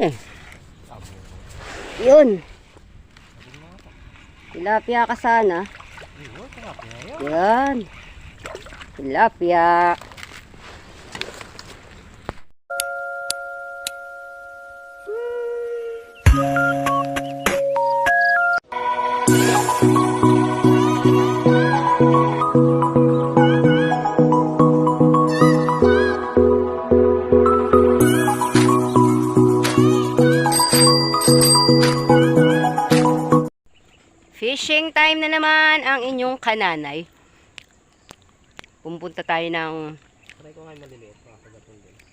Eh. Yun. Tilapia ka sana. Yan. Tilapia. Time na naman ang inyong kananay. Pupunta tayo ng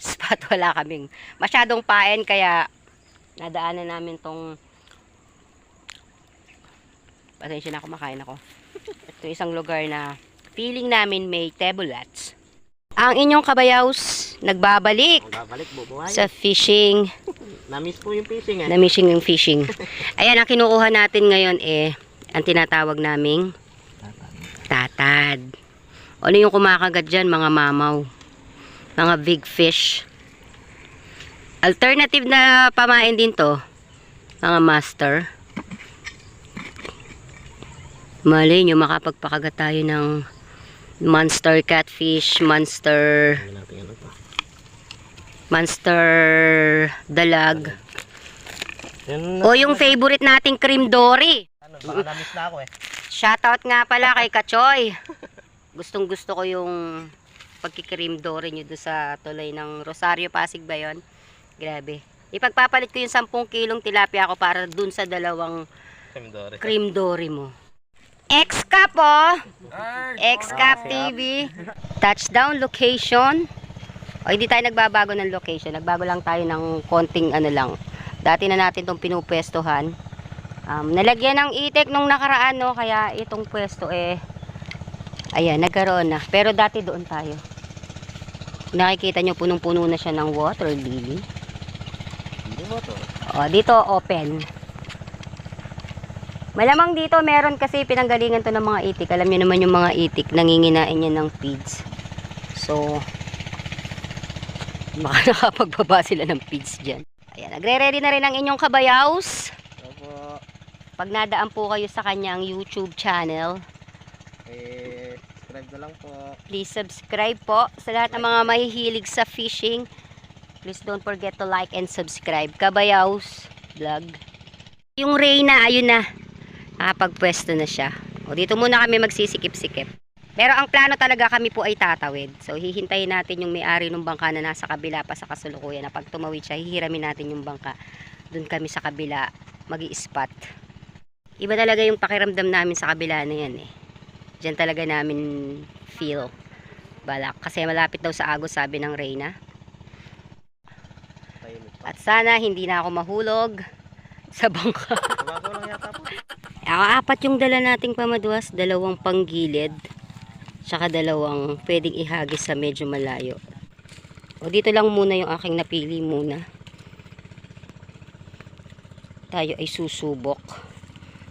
spot. Wala kaming masyadong paen kaya nadaanan namin tong pasensya na kumakain ako. Ito isang lugar na feeling namin may tebulats. Ang inyong kabayaws nagbabalik Ang babalik, bubuhay. sa fishing Na-miss po yung fishing eh. na missing yung fishing. Ayan, ang kinukuha natin ngayon eh, ang tinatawag naming tatad. Ano yung kumakagat dyan? Mga mamaw. Mga big fish. Alternative na pamain din to. Mga master. Malay nyo, makapagpakagat tayo ng monster catfish, monster, monster dalag. O yung favorite nating cream dory. Baka na-miss na ako eh. Shoutout nga pala kay Kachoy. Gustong gusto ko yung pagkikream dory nyo doon sa tuloy ng Rosario Pasig ba yun? Grabe. Ipagpapalit ko yung 10 kilong tilapia ko para dun sa dalawang Semidore. cream dory mo. X-Cap oh! X-Cap TV. Touchdown location. O hindi tayo nagbabago ng location. Nagbago lang tayo ng konting ano lang. Dati na natin itong pinupwestuhan. Um, nalagyan ng itik nung nakaraan no. Kaya itong pwesto eh. Ayan, nagkaroon na. Pero dati doon tayo. Nakikita nyo punong-puno na siya ng water lily. Hindi to. O, dito open. Malamang dito meron kasi pinanggalingan to ng mga itik. Alam niyo naman yung mga itik, nanginginain yan ng feeds. So, baka nakapagbaba sila ng feeds dyan. Ayan, nagre-ready na rin ang inyong kabayaws. Opo. Pag nadaan po kayo sa kanyang YouTube channel, Eh, subscribe na lang po. please subscribe po sa lahat ng mga mahihilig sa fishing. Please don't forget to like and subscribe. Kabayaws vlog. Yung Reyna, ayun na. Nakapagpwesto na siya. O dito muna kami magsisikip-sikip. Pero ang plano talaga kami po ay tatawid. So hihintayin natin yung may-ari ng bangka na nasa kabila pa sa kasulukuyan. Na pag tumawid siya, hihiramin natin yung bangka. Doon kami sa kabila mag spot Iba talaga yung pakiramdam namin sa kabila na yan eh. Diyan talaga namin feel balak. Kasi malapit daw sa Agos sabi ng Reyna. At sana hindi na ako mahulog sa bangka. Ang apat yung dala nating pamaduas, dalawang panggilid, tsaka dalawang pwedeng ihagis sa medyo malayo. O dito lang muna yung aking napili muna. Tayo ay susubok.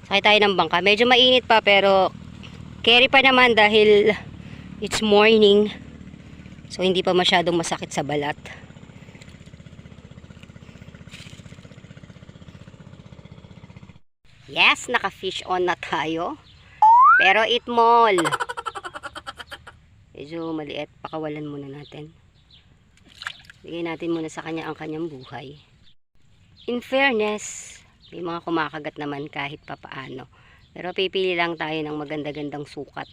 Sakay tayo ng bangka. Medyo mainit pa pero carry pa naman dahil it's morning. So hindi pa masyadong masakit sa balat. Yes, naka-fish on na tayo. Pero it mall. Medyo maliit. Pakawalan muna natin. Bigay natin muna sa kanya ang kanyang buhay. In fairness, may mga kumakagat naman kahit papaano. Pero pipili lang tayo ng maganda-gandang sukat.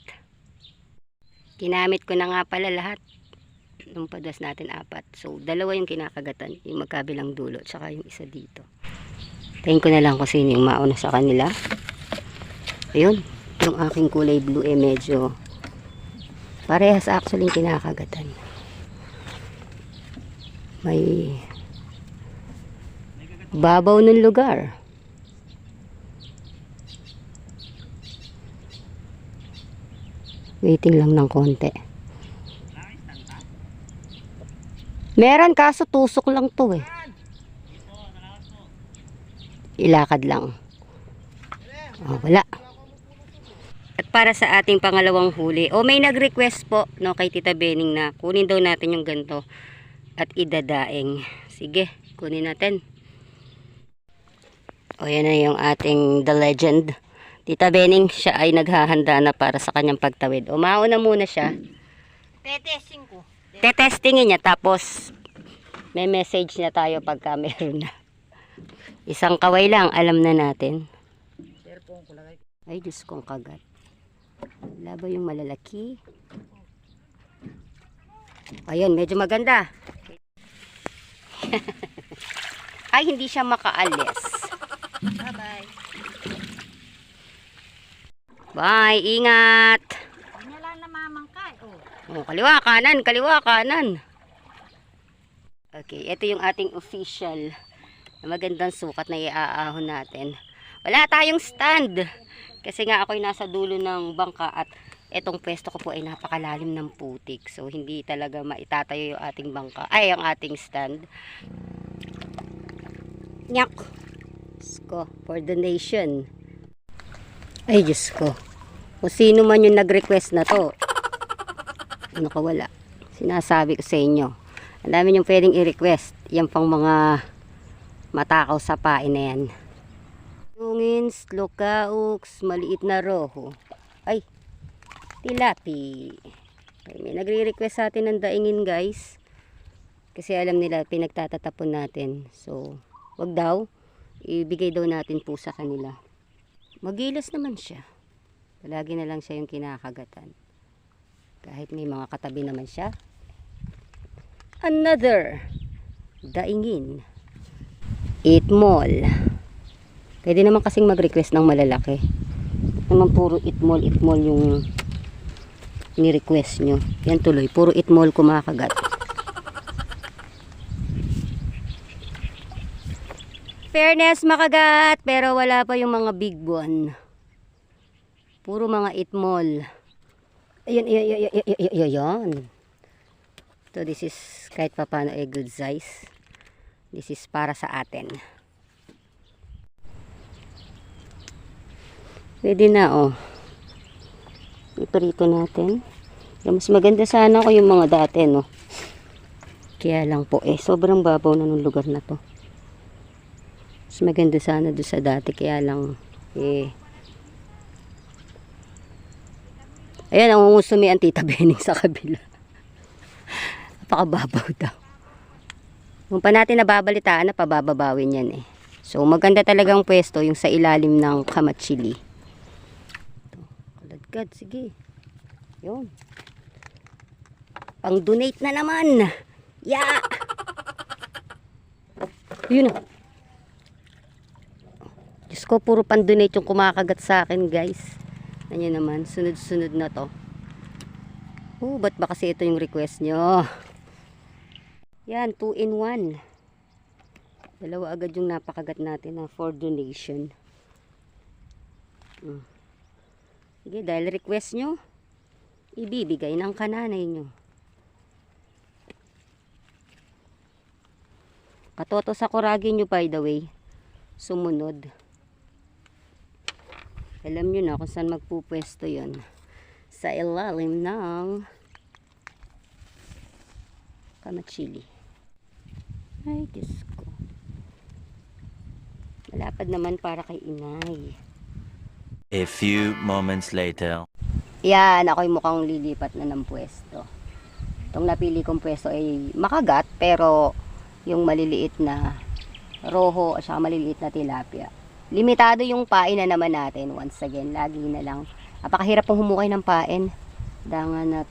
Ginamit ko na nga pala lahat. Nung padas natin apat. So, dalawa yung kinakagatan. Yung magkabilang dulo. Tsaka yung isa dito. Tayin ko na lang kung sino yung mauna sa kanila. Ayun. Yung aking kulay blue eh medyo parehas actually yung kinakagatan. May babaw ng lugar. Waiting lang ng konti. Meron kaso tusok lang to eh. Ilakad lang. Oh, wala. At para sa ating pangalawang huli, o may nag-request po no, kay Tita Bening na kunin daw natin yung ganto at idadaing. Sige, kunin natin. O yan na yung ating The Legend. Tita Bening, siya ay naghahanda na para sa kanyang pagtawid. Umauna muna siya. Tetesting ko. Tetestingin niya tapos may message niya tayo pagka meron na. Isang kaway lang, alam na natin. Ay. Diyos kong kagat. Wala ba yung malalaki? Ayun, medyo maganda. Ay, hindi siya makaalis. Bye-bye. Bye, ingat. Hindi na lang namamangkay. Oh. Oh, kaliwa, kanan, kaliwa, kanan. Okay, ito yung ating official na magandang sukat na iaahon natin. Wala tayong stand. Kasi nga ako'y nasa dulo ng bangka at etong pwesto ko po ay napakalalim ng putik. So, hindi talaga maitatayo yung ating bangka. Ay, ang ating stand. Nyak! Diyos ko, for donation. Ay, Diyos ko. Kung sino man yung nag-request na to, ano ka wala. Sinasabi ko sa inyo. Ang dami yung pwedeng i-request. Yan pang mga matakaw sa pain na yan. Tungins, lokaux, maliit na roho. Ay, tilapi. Ay, may nagre-request sa atin ng daingin guys. Kasi alam nila pinagtatatapon natin. So, wag daw. Ibigay daw natin po sa kanila. Magilas naman siya. Palagi na lang siya yung kinakagatan. Kahit may mga katabi naman siya. Another. Daingin. Eat mall. Pwede naman kasing mag-request ng malalaki. Naman puro eat mall yung ni-request nyo. Yan tuloy. Puro mall kumakagat. Fairness makagat, pero wala pa yung mga big one. Puro mga mall. Ayun, ayun, ayun, ayun, ayun. So this is kahit pa paano a good size. This is para sa atin. Pwede na oh. Iprito natin. Mas maganda sana ko yung mga dati no. Kaya lang po eh sobrang babaw na ng lugar na to. Mas maganda sana doon sa dati kaya lang eh Ayan, nangungusumi ang tita Bening sa kabila. Napakababaw daw. Kung pa natin nababalitaan na pabababawin yan eh. So maganda talagang pwesto yung sa ilalim ng kamatsili. Kaladkad, sige. Yun. Pang donate na naman. Ya! Yun na. Diyos ko, puro pang donate yung kumakagat sa akin guys. Ano naman, sunod-sunod na to. Oh, ba't ba kasi ito yung request nyo? Yan, 2 in 1. Dalawa agad yung napakagat natin na for donation. Hmm. Sige, dahil request nyo, ibibigay ng kananay nyo. Katoto sa kuragi nyo by the way. Sumunod. Alam nyo na kung saan magpupwesto yon Sa ilalim ng kamachili. Ay, Diyos ko. Malapad naman para kay inay. A few moments later. Yan, ako'y mukhang lilipat na ng pwesto. Itong napili kong pwesto ay makagat, pero yung maliliit na roho at saka maliliit na tilapia. Limitado yung pain na naman natin. Once again, lagi na lang. Napakahirap pong humukay ng pain. Dangan at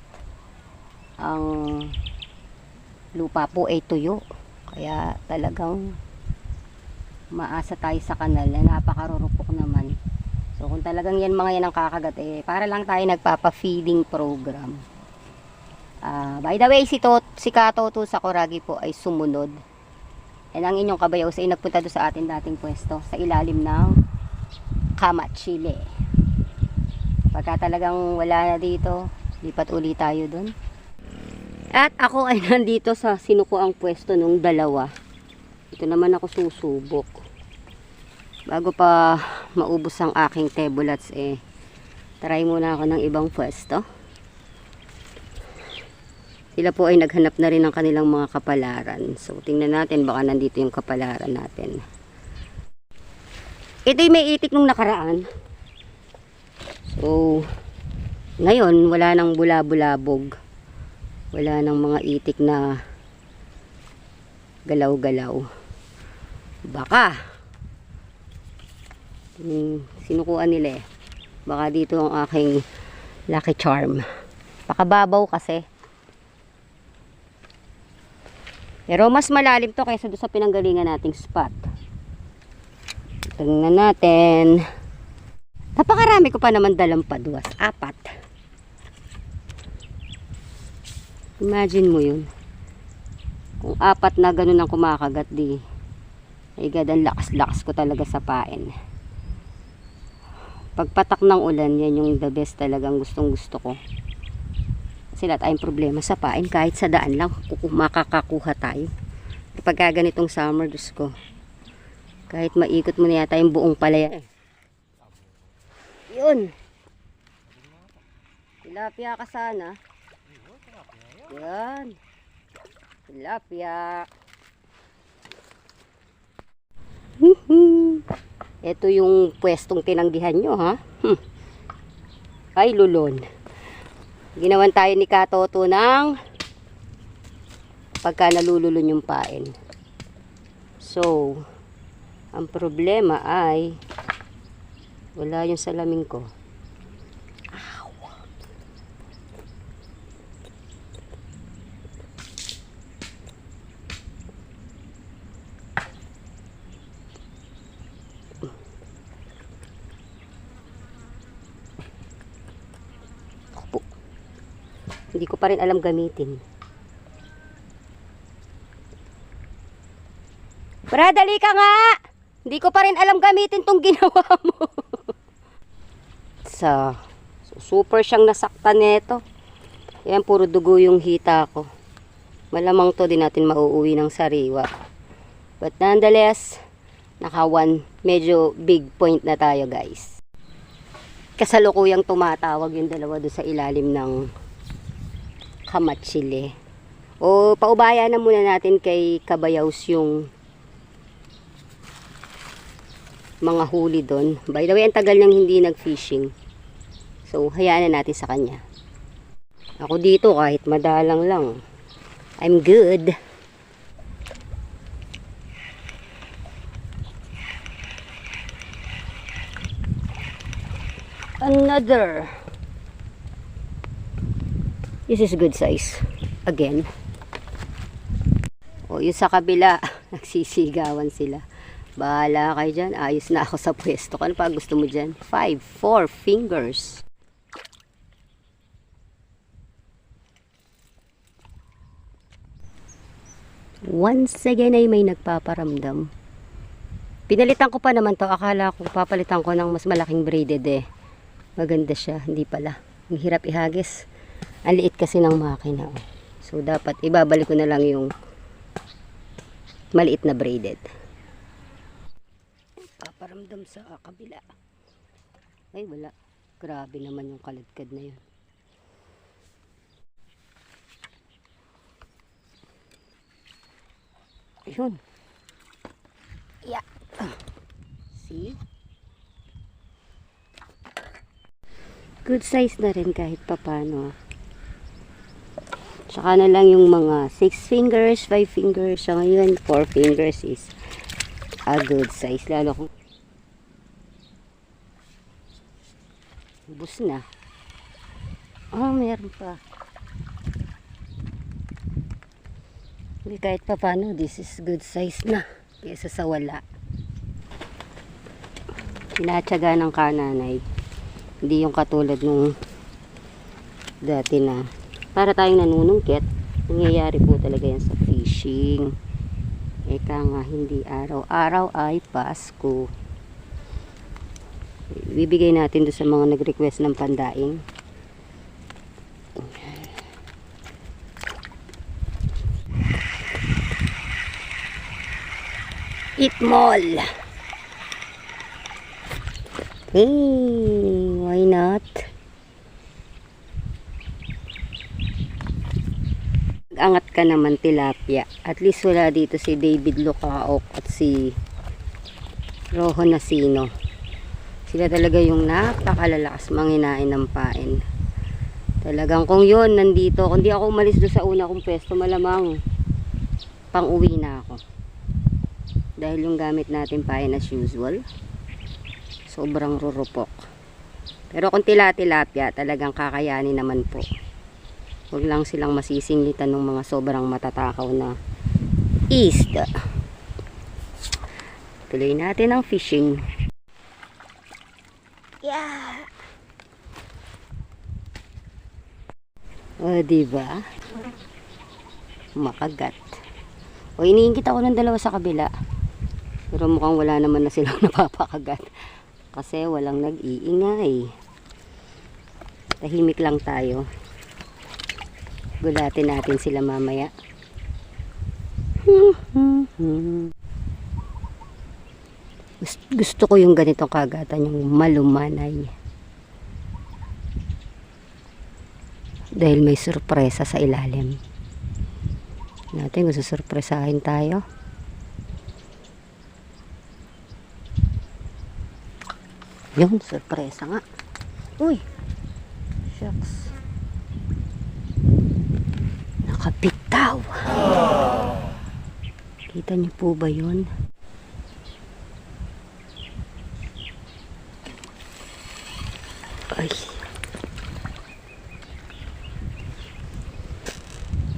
ang lupa po ay tuyo. Kaya talagang maasa tayo sa kanal na napakarurupok naman. So kung talagang yan mga yan ang kakagat eh, para lang tayo nagpapa-feeding program. Ah, by the way, si, Tot, si Kato to sa Koragi po ay sumunod. And ang inyong kabayaw sa nagpunta doon sa ating dating pwesto sa ilalim ng Kamat, Chile. Pagka talagang wala na dito, lipat uli tayo doon. At ako ay nandito sa sinuko ang pwesto nung dalawa. Ito naman ako susubok. Bago pa maubos ang aking tebulats eh, try muna ako ng ibang pwesto. Sila po ay naghanap na rin ng kanilang mga kapalaran. So, tingnan natin baka nandito yung kapalaran natin. ito yung may itik nung nakaraan. So, ngayon, wala nang bula-bulabog. Wala nang mga itik na galaw-galaw. Baka, yung sinukuan nila eh. Baka dito ang aking lucky charm. Pakababaw kasi. Pero mas malalim to kaysa doon sa pinanggalingan nating spot. Tingnan natin. Napakarami ko pa naman dalang paduas. Apat. Imagine mo yun. Kung apat na ganun ang kumakagat di. Ay God, ang lakas-lakas ko talaga sa pain. Pagpatak ng ulan, yan yung the best talagang gustong gusto ko. Lahat tayong problema sa pain. Kahit sa daan lang, makakakuha tayo. Kapag ganitong summer, Diyos ko. Kahit maikot mo na yata yung buong palaya. Yun. Tilapia ka sana. Yan. Tilapia. Ito yung pwestong tinanggihan nyo, ha? Hmm. Ay, lulon. Ginawan tayo ni Katoto ng pagka nalululon yung pain. So, ang problema ay wala yung salamin ko. Ow. Ako po. Hindi ko pa rin alam gamitin. Brad, dali ka nga! Hindi ko pa rin alam gamitin tong ginawa mo. So, super siyang nasaktan nito. Yan, puro dugo yung hita ko. Malamang to din natin mauuwi ng sariwa. But nonetheless, naka one medyo big point na tayo guys. Kasalukuyang tumatawag yung dalawa doon sa ilalim ng kamatsili. O paubaya na muna natin kay Kabayaws yung mga huli doon. By the way, ang tagal niyang hindi nag-fishing. So, hayaan na natin sa kanya. Ako dito kahit madalang lang. I'm good. Another. This is good size. Again. O, yung sa kabila, nagsisigawan sila. Bahala kayo dyan. Ayos na ako sa pwesto. Ano pa gusto mo dyan? Five, four fingers. Once again ay may nagpaparamdam. Pinalitan ko pa naman to. Akala ko papalitan ko ng mas malaking braided eh. Maganda siya. Hindi pala. Ang hirap ihagis. Ang liit kasi ng makina. oh. So dapat ibabalik ko na lang yung maliit na braided paparamdam sa kabila. Ay, wala. Grabe naman yung kaladkad na yun. Ayun. Yeah. See? Good size na rin kahit papano. Tsaka na lang yung mga 6 fingers, 5 fingers. So ngayon, 4 fingers is a good size. Lalo kung Ubus na. Oh, meron pa. Hindi kahit pa paano, this is good size na. Kesa sa wala. Pinatsaga ng kananay. Hindi yung katulad nung dati na para tayong nanunungkit. Nangyayari po talaga yan sa fishing. Eka nga, hindi araw-araw ay Pasko. Bibigay natin doon sa mga nag-request ng pandaing. Mall. Hey, why not? Angat ka naman tilapia. At least wala dito si David Lucaok at si Rojo na sino. Sila talaga yung napakalalakas manginain ng pain. Talagang kung yun, nandito. Kung di ako umalis doon sa una kong pwesto, malamang pang uwi na ako. Dahil yung gamit natin pain as usual, sobrang rurupok. Pero kung tila-tilapia, talagang kakayanin naman po. Huwag lang silang masisingitan ng mga sobrang matatakaw na isda. Tuloy natin ang fishing. Yeah. O, diba? Makagat. O, iniingit ako ng dalawa sa kabila. Pero mukhang wala naman na silang napapakagat. Kasi walang nag-iingay. Tahimik lang tayo. Gulatin natin sila mamaya. Gusto, ko yung ganitong kagatan, yung malumanay. Dahil may sorpresa sa ilalim. Natin, gusto sorpresahin tayo. Yun, sorpresa nga. Uy! Shucks. Nakapitaw. Kita niyo po ba yun? Ay.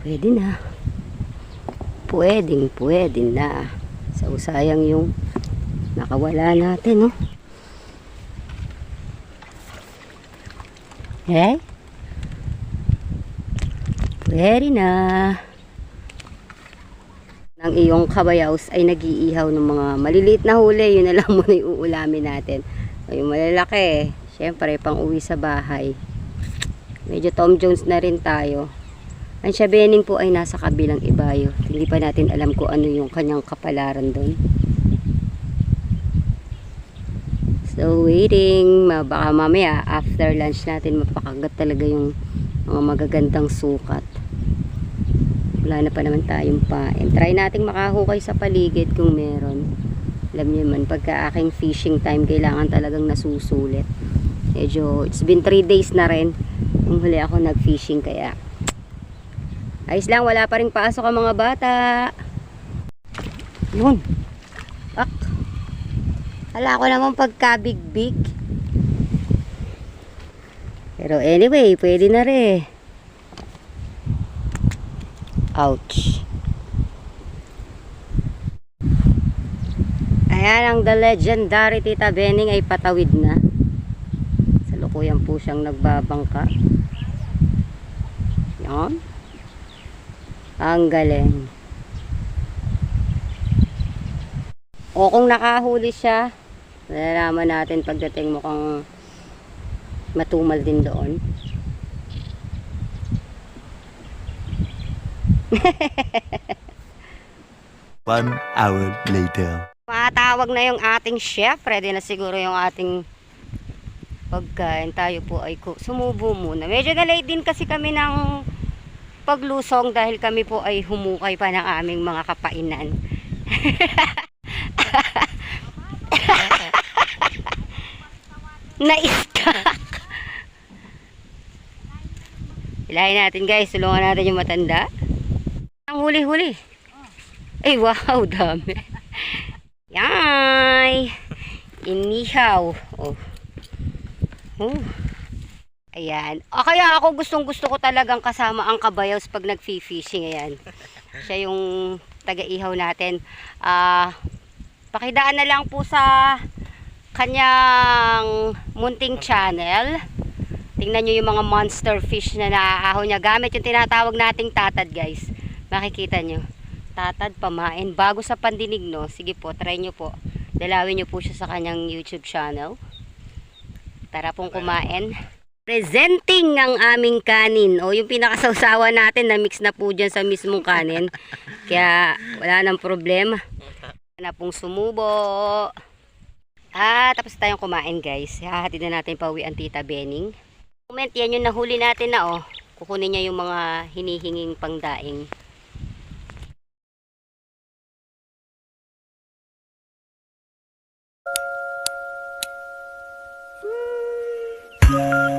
Pwede na. Pwedeng, pwede na. Sa usayang yung nakawala natin, no? Eh? Pwede na. Ang iyong kabayaws ay nag-iihaw ng mga maliliit na huli. Yun na lang muna yung uulamin natin. O, Yung malalaki, syempre, pang uwi sa bahay. Medyo Tom Jones na rin tayo. Ang Shabening po ay nasa kabilang ibayo. Hindi pa natin alam kung ano yung kanyang kapalaran doon. So, waiting. Baka mamaya, after lunch natin, mapakagat talaga yung mga magagandang sukat. Wala na pa naman tayong pain. Try nating makahukay sa paligid kung meron. Alam niyo man, pagka aking fishing time, kailangan talagang nasusulit. Medyo, it's been 3 days na rin. Yung huli ako nag-fishing, kaya Ayos lang, wala pa rin pasok ang mga bata. Yun. Ak. Hala ko naman pagka-big-big. Pero anyway, pwede na rin. Ouch. Ayan ang the legendary Tita Bening ay patawid na. Sa lukuyan po siyang nagbabangka. Yan. Ang galing. O kung nakahuli siya, malalaman natin pagdating mo kung matumal din doon. One hour later. Matawag na yung ating chef. Ready na siguro yung ating pagkain. Tayo po ay sumubo muna. Medyo na late din kasi kami ng paglusong dahil kami po ay humukay pa ng aming mga kapainan. Na-stuck. Ilahin natin guys. Tulungan natin yung matanda. Ang huli-huli. Ay, wow, dami. Yay! Inihaw. Oh. Oh. Ayan. O kaya ako gustong gusto ko talagang kasama ang kabayaws pag nag-fishing. Ayan. Siya yung taga-ihaw natin. Ah, pakidaan na lang po sa kanyang munting channel. Tingnan nyo yung mga monster fish na naaahon niya. Gamit yung tinatawag nating tatad guys. Makikita nyo. Tatad pamain. Bago sa pandinig no. Sige po, try nyo po. Dalawin nyo po siya sa kanyang YouTube channel. Tara pong kumain. Presenting ang aming kanin. O yung pinakasawsawa natin na mix na po dyan sa mismong kanin. Kaya wala nang problema. Na pong sumubo. Ah, tapos tayong kumain guys. Hahatid na natin pauwi ang tita Bening. Comment yan yung nahuli natin na oh. Kukunin niya yung mga hinihinging pangdaing. Bye.